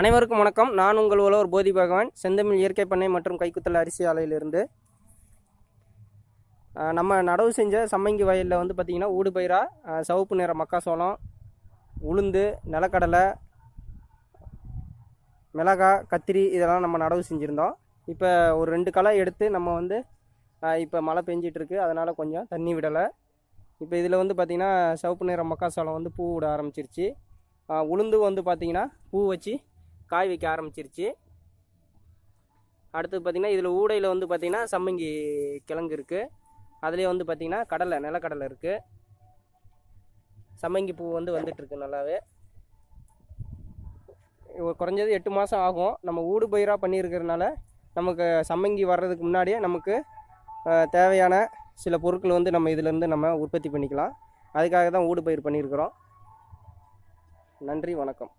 அனைவருக்கும் வணக்கம். நான் உங்கள் உழவர் போதி பகவான். செந்தமிழ் இயற்கை பண்ணை மற்றும் கைக்குத்தல் அரிசி ஆலையிலிருந்து. நம்ம நடவு செஞ்ச சம்மங்கி வயலில் வந்து பார்த்திங்கன்னா ஊடுபயிரா ஆஹ் சிவப்பு நிற மக்காசோளம் உளுந்து நிலக்கடலை மிளகாய் கத்திரி இதெல்லாம் நம்ம நடவு செஞ்சுருந்தோம். இப்போ ஒரு ரெண்டு களை எடுத்து நம்ம வந்து இப்போ மழை பெஞ்சிட்ருக்கு. அதனால் கொஞ்சம் தண்ணி விடலை. இப்போ இதில் வந்து பார்த்திங்கன்னா சிவப்பு நிற மக்காசோளம் வந்து பூ விட ஆரம்பிச்சிருச்சு. உளுந்து வந்து பார்த்திங்கன்னா பூ வச்சு காய் வைக்க ஆரம்பிச்சிருச்சு. அடுத்தது பார்த்திங்கன்னா இதில் ஊடையில் வந்து பார்த்திங்கன்னா சம்மங்கி கிழங்கு இருக்குது அதுலேயே வந்து பார்த்திங்கன்னா கடலை நிலக்கடலை இருக்குது சம்மங்கி பூ வந்து வந்துட்டுருக்கு நல்லாவே. குறைஞ்சது எட்டு மாதம் ஆகும். நம்ம ஊடு பயிராக பண்ணியிருக்கிறதுனால நமக்கு சம்மங்கி வர்றதுக்கு முன்னாடியே நமக்கு தேவையான சில பொருட்கள் வந்து நம்ம இதிலேருந்து நம்ம உற்பத்தி பண்ணிக்கலாம். அதுக்காக தான் ஊடு பயிர் பண்ணியிருக்கிறோம். நன்றி வணக்கம்.